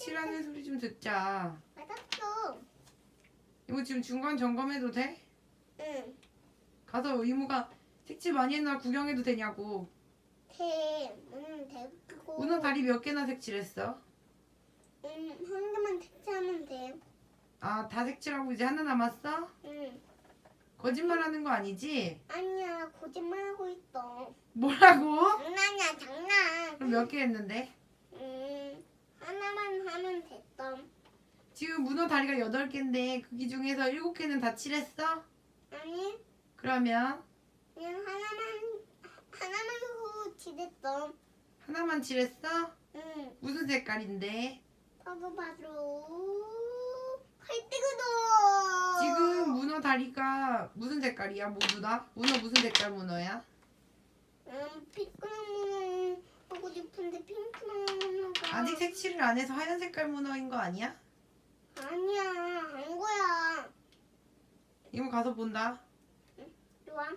색칠하는 소리 좀 듣자. 맞았어. 이거 지금 중간 점검해도 돼? 응. 가서 의무가 색칠 많이 했나 구경해도 되냐고. 대, 음, 대고. 문어 다리 몇 개나 색칠했어? 음, 한 개만 색칠하면 돼. 아, 다 색칠하고 이제 하나 남았어? 응. 거짓말 하는 거 아니지? 아니야, 거짓말하고 있어. 뭐라고? 장난이야, 장난. 그럼 몇 개 했는데? 음, 하나만 하면 됐어. 지금 문어 다리가 8개인데 그 중에서 7개는 다 칠했어? 아니, 그러면 그냥 하나만, 하나만 하고 지냈어. 하나만 칠했어? 응. 무슨 색깔인데? 바로 바로 칼뜨구도. 지금 문어 다리가 무슨 색깔이야 모두 다? 문어 무슨 색깔 문어야? 음, 핑크랑 하고 싶은데 핑크랑 문어가 아직 색칠을 안 해서 하얀 색깔 문어인 거 아니야? 아니야 안 거야 이거 가서 본다. 좋아